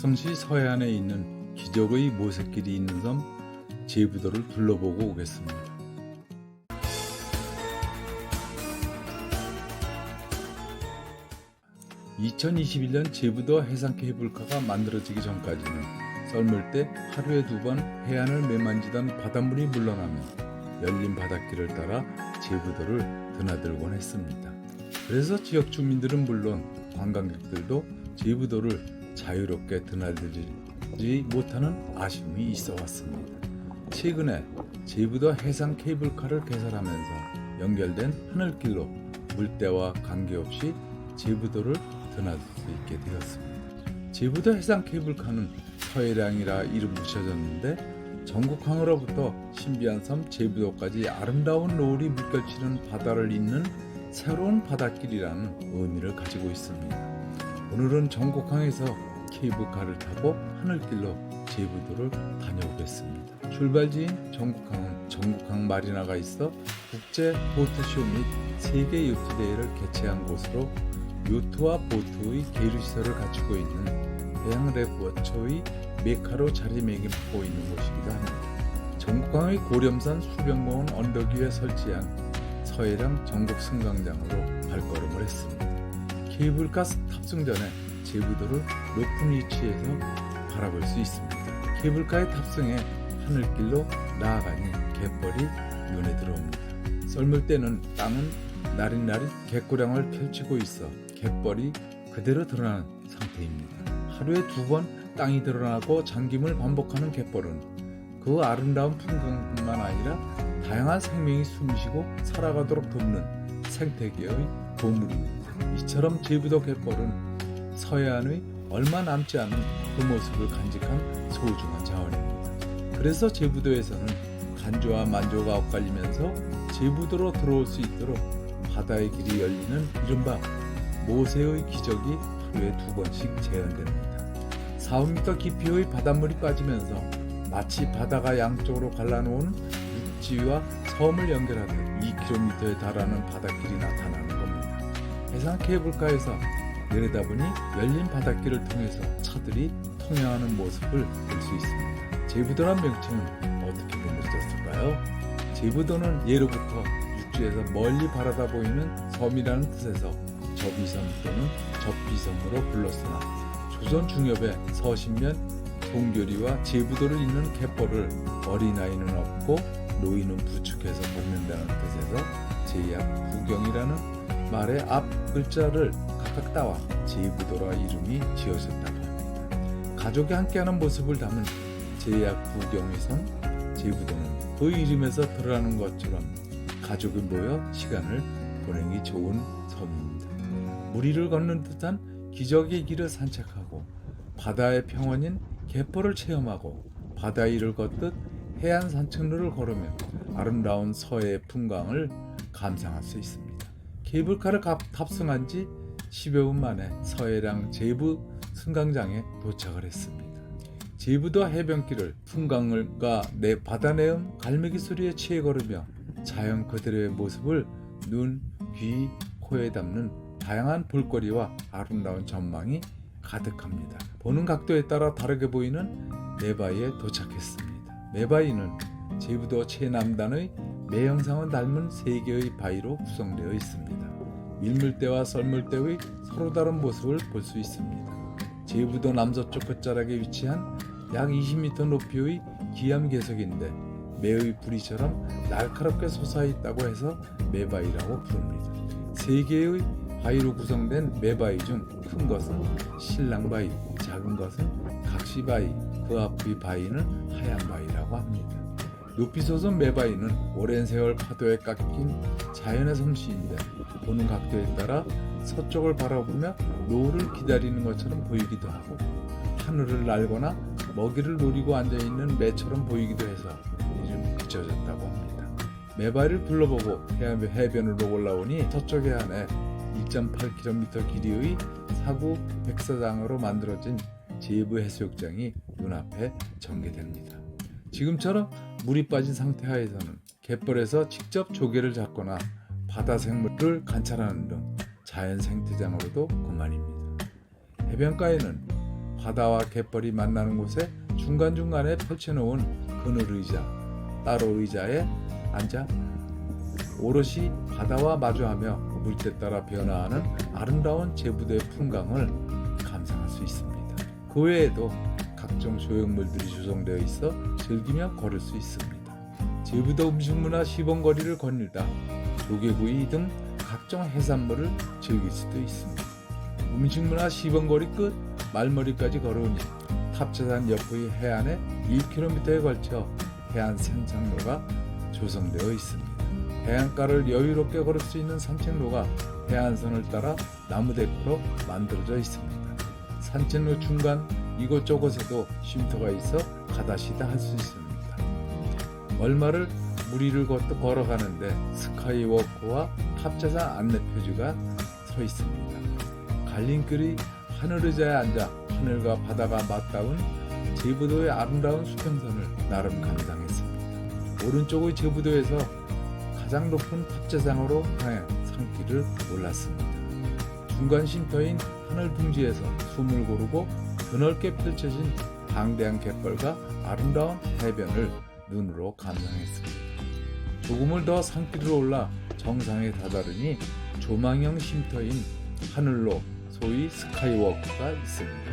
합성시 서해안에 있는 기적의 모색길이 있는 섬 제부도를 둘러보고 오겠습니다. 2021년 제부도 해상 케이블카가 만들어지기 전까지는 썰물 때 하루에 두 번 해안을 매만지던 바닷물이 물러나면 열린 바닷길을 따라 제부도를 드나들곤 했습니다. 그래서 지역 주민들은 물론 관광객들도 제부도를 자유롭게 드나들지 못하는 아쉬움이 있어 왔습니다. 최근에 제부도 해상 케이블카를 개설하면서 연결된 하늘길로 물때와 관계없이 제부도를 드나들 수 있게 되었습니다. 제부도 해상 케이블카는 서해량이라 이름 붙여졌는데 전국항으로부터 신비한 섬 제부도까지 아름다운 노을이 물결치는 바다를 잇는 새로운 바닷길이라는 의미를 가지고 있습니다. 오늘은 전국항에서 케이블카를 타고 하늘길로 제부도를 다녀오겠습니다. 출발지인 전국항은 전국항 마리나가 있어 국제 보트쇼 및 세계 요트대회를 개최한 곳으로 요트와 보트의 계류 시설을 갖추고 있는 해양 레포처의 메카로 자리매김하고 있는 곳이기도 합니다. 전국항의 고렴산 수변공원 언덕 위에 설치한 서해랑 전국 승강장으로 발걸음을 했습니다. 케이블카 탑승 전에 제부도를 높은 위치에서 바라볼 수 있습니다. 케이블카에 탑승해 하늘길로 나아가니 갯벌이 눈에 들어옵니다. 썰물 때는 땅은 나릿나릿 갯고량을 펼치고 있어 갯벌이 그대로 드러나는 상태입니다. 하루에 두 번 땅이 드러나고 잠김을 반복하는 갯벌은 그 아름다운 풍경뿐만 아니라 다양한 생명이 숨쉬고 살아가도록 돕는 생태계의 보물입니다. 이처럼 제부도 갯벌은 서해안의 얼마 남지 않은 그 모습을 간직한 소중한 자원입니다. 그래서 제부도에서는 간조와 만조가 엇갈리면서 제부도로 들어올 수 있도록 바다의 길이 열리는 이른바 모세의 기적이 하루에 두 번씩 재현됩니다. 4, 5m 깊이의 바닷물이 빠지면서 마치 바다가 양쪽으로 갈라놓은 육지와 섬을 연결하듯 2km에 달하는 바닷길이 나타나는 겁니다. 해상 케이블카에서 내려다보니 열린 바닷길을 통해서 차들이 통행하는 모습을 볼 수 있습니다. 제부도란 명칭은 어떻게 만들어졌을까요? 제부도는 예로부터 육지에서 멀리 바라다 보이는 섬이라는 뜻에서 접이섬 또는 접비섬으로 불렀으나 조선 중엽의 서신면 동교리와 제부도를 잇는 갯벌을 어린아이는 없고 노인은 부축해서 먹는다는 뜻에서 제약 구경이라는 말의 앞 글자를 각각 따와 제부도라 이름이 지어졌다고 합니다. 가족이 함께하는 모습을 담은 제약 구경의 섬 제부도는 그 이름에서 드러나는 것처럼 가족이 모여 시간을 보내기 좋은 섬입니다. 무리를 걷는 듯한 기적의 길을 산책하고 바다의 평원인 갯벌을 체험하고 바다 위를 걷듯 해안 산책로를 걸으며 아름다운 서해의 풍광을 감상할 수 있습니다. 케이블카를 가- 탑승한 지 10여 분 만에 서해랑 제부 승강장에 도착을 했습니다. 제부도 해변길을 풍광을과 내 바다 내음 갈매기 소리에 취해 걸으며 자연 그대로의 모습을 눈, 귀, 코에 담는 다양한 볼거리와 아름다운 전망이 가득합니다. 보는 각도에 따라 다르게 보이는 메바이에 도착했습니다. 메바이는 제부도 최남단의 매형상을 닮은 세 개의 바위로 구성되어 있습니다. 밀물대와 썰물대의 서로 다른 모습을 볼 수 있습니다. 제부도 남서쪽 끝자락에 위치한 약 20m 높이의 기암괴석인데 매의 부리처럼 날카롭게 솟아있다고 해서 매바위라고 부릅니다. 세 개의 바위로 구성된 매바위 중큰 것은 신랑바위, 작은 것은 각시바위, 그 앞의 바위는 하얀바위라고 합니다. 높이 솟은 매바위는 오랜 세월 파도에 깎인 자연의 솜씨인데 보는 각도에 따라 서쪽을 바라보며 노을을 기다리는 것처럼 보이기도 하고 하늘을 날거나 먹이를 노리고 앉아있는 매처럼 보이기도 해서 이름이 붙여졌다고 합니다. 매바위를 둘러보고 해변으로 올라오니 서쪽 해안에 1.8km 길이의 사구 백사장으로 만들어진 제부 해수욕장이 눈앞에 전개됩니다. 지금처럼 물이 빠진 상태 하에서는 갯벌에서 직접 조개를 잡거나 바다 생물을 관찰하는 등 자연 생태장으로도 그만입니다. 해변가에는 바다와 갯벌이 만나는 곳에 중간중간에 펼쳐놓은 그늘 의자 따로 의자에 앉아 오롯이 바다와 마주하며 물때 따라 변화하는 아름다운 제부도의 풍광을 감상할 수 있습니다. 그 외에도 각종 조형물들이 조성되어 있어 즐기며 걸을 수 있습니다. 제부도 음식문화 시범거리를 거닐다 조개구이 등 각종 해산물을 즐길 수도 있습니다. 음식문화 시범거리 끝 말머리까지 걸어오니 탑재산 옆의 해안에 1km에 걸쳐 해안 산책로가 조성되어 있습니다. 해안가를 여유롭게 걸을 수 있는 산책로가 해안선을 따라 나무 데크로 만들어져 있습니다. 산책로 중간 이곳저곳에도 쉼터가 있어 가다시다 할 수 있습니다. 얼마를 무리를 걷- 걸어가는데 스카이워크와 탑재산 안내 표지가 서 있습니다. 갈림길이 하늘 의자에 앉아 하늘과 바다가 맞닿은 제부도의 아름다운 수평선을 나름 감상했습니다. 오른쪽의 제부도에서 가장 높은 탑재상으로 향해 산길을 올랐습니다. 중간 쉼터인 하늘 둥지에서 숨을 고르고 드넓게 펼쳐진 방대한 갯벌과 아름다운 해변을 눈으로 감상했습니다. 조금을 더 산길을 올라 정상에 다다르니 조망형 쉼터인 하늘로 소위 스카이워크가 있습니다.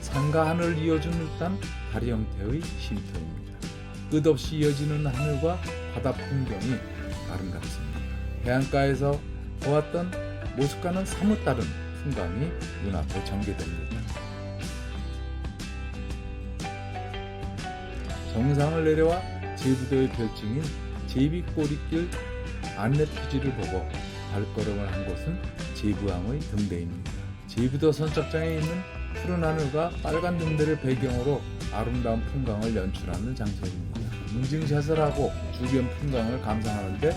산과 하늘을 이어주는 듯한 다리 형태의 쉼터입니다. 끝없이 이어지는 하늘과 바다 풍경이 아름답습니다. 해안가에서 보았던 모습과는 사뭇 다른 풍광이 눈앞에 전개됩니다. 정상을 내려와 제부도의 별칭인 제비꼬리길 안내 표지를 보고 발걸음을 한 곳은 제부항의 등대입니다. 제부도 선착장에 있는 푸른 하늘과 빨간 등대를 배경으로 아름다운 풍광을 연출하는 장소입니다. 인증샷을 하고 주변 풍광을 감상하는데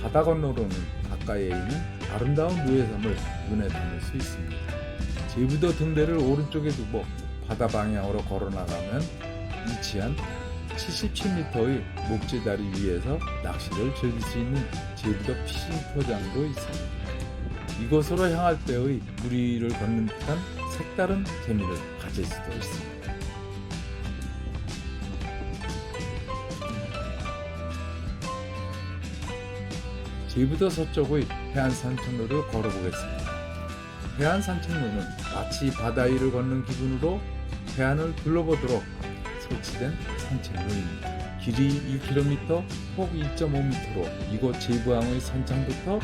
바다 건너로는 가까이에 있는 아름다운 누해섬을 눈에 담을 수 있습니다. 제부도 등대를 오른쪽에 두고 바다 방향으로 걸어 나가면 위치한 77m의 목재다리 위에서 낚시를 즐길 수 있는 제부도 피싱 포장도 있습니다. 이곳으로 향할 때의 무리를 걷는 듯한 색다른 재미를 가질 수도 있습니다. 제부도 서쪽의 해안 산책로를 걸어보겠습니다. 해안 산책로는 마치 바다 위를 걷는 기분으로 해안을 둘러보도록 설치된 산책로입니다. 길이 1km, 폭 1.5m로 이곳 제부항의 산창부터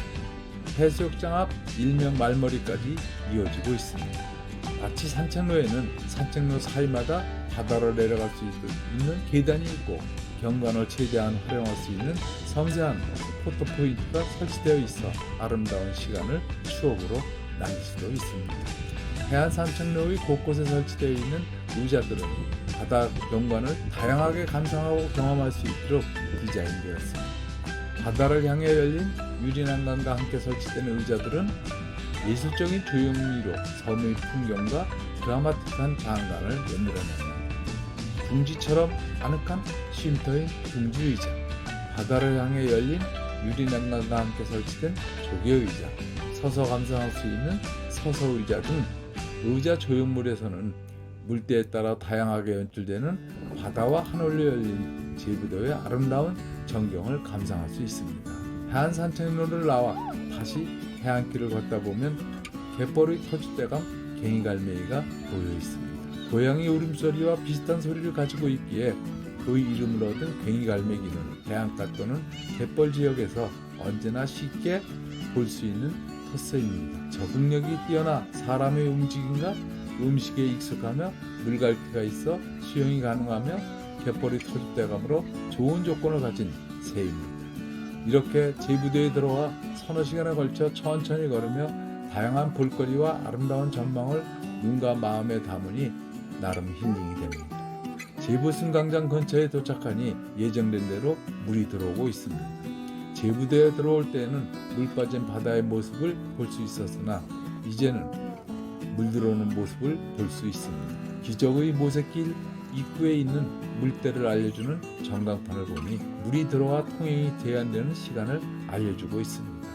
해수욕장 앞 일명 말머리까지 이어지고 있습니다. 마치 산책로에는 산책로 사이마다 바다로 내려갈 수 있- 있는 계단이 있고 경관을 최대한 활용할 수 있는 섬세한 포토 포인트가 설치되어 있어 아름다운 시간을 추억으로 남길 수도 있습니다. 해안 산책로의 곳곳에 설치되어 있는 의자들은 바다 경관을 다양하게 감상하고 경험할 수 있도록 디자인되었습니다. 바다를 향해 열린 유리난간과 함께 설치된 의자들은 예술적인 조형미로 섬의 풍경과 드라마틱한 장관을 연출해냅니다. 둥지처럼 아늑한 쉼터인 둥지 의자, 바다를 향해 열린 유리난간과 함께 설치된 조개 의자, 서서 감상할 수 있는 서서 의자 등 의자 조형물에서는 물때에 따라 다양하게 연출되는 바다와 하늘로 열린 제부도의 아름다운 전경을 감상할 수 있습니다. 해안 산책로를 나와 다시 해안길을 걷다 보면 갯벌의 터줏대감 갱이갈매기가 보여 있습니다. 고양이 울음소리와 비슷한 소리를 가지고 있기에 그 이름을 얻은 갱이갈매기는 해안가 또는 갯벌 지역에서 언제나 쉽게 볼 수 있는 特色입니다. 적응력이 뛰어나 사람의 움직임과 음식에 익숙하며 물갈퀴가 있어 수영이 가능하며 갯벌이 터줏대감으로 좋은 조건을 가진 새입니다. 이렇게 제부도에 들어와 서너 시간에 걸쳐 천천히 걸으며 다양한 볼거리와 아름다운 전망을 눈과 마음에 담으니 나름 힐링이 됩니다. 제부 승강장 근처에 도착하니 예정된 대로 물이 들어오고 있습니다. 제부도에 들어올 때는 물 빠진 바다의 모습을 볼 수 있었으나 이제는 물 들어오는 모습을 볼 수 있습니다. 기적의 모색길 입구에 있는 물때를 알려주는 전광판을 보니 물이 들어와 통행이 제한되는 시간을 알려주고 있습니다.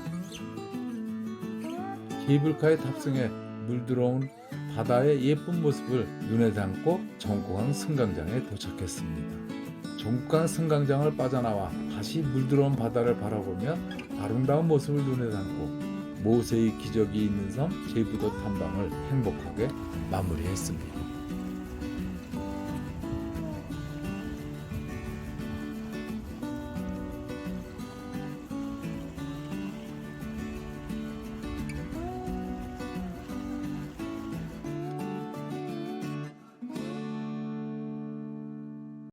케이블카에 탑승해 물 들어온 바다의 예쁜 모습을 눈에 담고 정국강 승강장에 도착했습니다. 정국강 승강장을 빠져나와 다시 물들어온 바다를 바라보며 아름다운 모습을 눈에 담고 모세의 기적이 있는 섬 제부도 탐방을 행복하게 마무리했습니다.